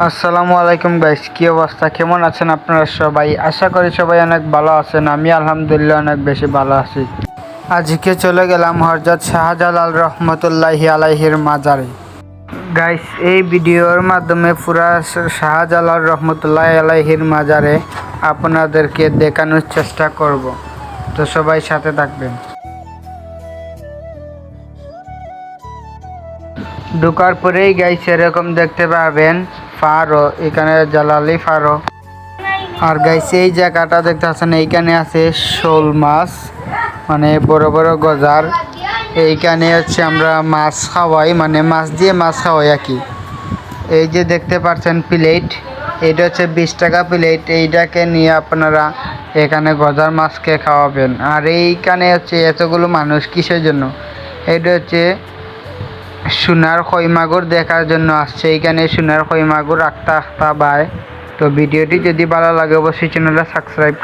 আসসালামু আলাইকুম গাইস কি অবস্থা? কেমন আছেন আপনারা সবাই? আশা করি সবাই অনেক ভালো আছেন, আমি আলহামদুলিল্লাহ অনেক বেশি ভালো আছি। আজকে চলে গেলাম হরজত শাহজালাল রহমতুল্লাহি আলাইহির মাজারে। গাইস এই ভিডিওর মাধ্যমে পুরা শাহজালাল রহমতুল্লাহ আলাইহির মাজারে আপনাদেরকে দেখানোর চেষ্টা করব। তো সবাই সাথে থাকবেন। ঢোকার পরেই গাইস এরকম দেখতে পাবেন ফারো, এখানে জালালি ফারো। আর গাইস এই জায়গাটা দেখতে পাচ্ছেন, এইখানে আছে শোল মাছ মানে বড় বড় গজার। এইখানে হচ্ছে আমরা মাছ খাওয়াই মানে মাছ দিয়ে মাছ খাওয়াই আর কি। এই যে দেখতে পাচ্ছেন প্লেট এটা হচ্ছে বিশ টাকা প্লেট এইটাকে নিয়ে আপনারা এখানে গজার মাছকে খাওয়াবেন। আর এইখানে হচ্ছে এতগুলো মানুষ কিসের জন্য? এটা হচ্ছে সোনার খৈমাগুর দেখার জন্য আসছে। এইখানে সোনার খৈমাগুর আটটা আটটা বায় তো ভিডিওটি যদি ভালো লাগে, অবশ্যই চ্যানেলটা সাবস্ক্রাইব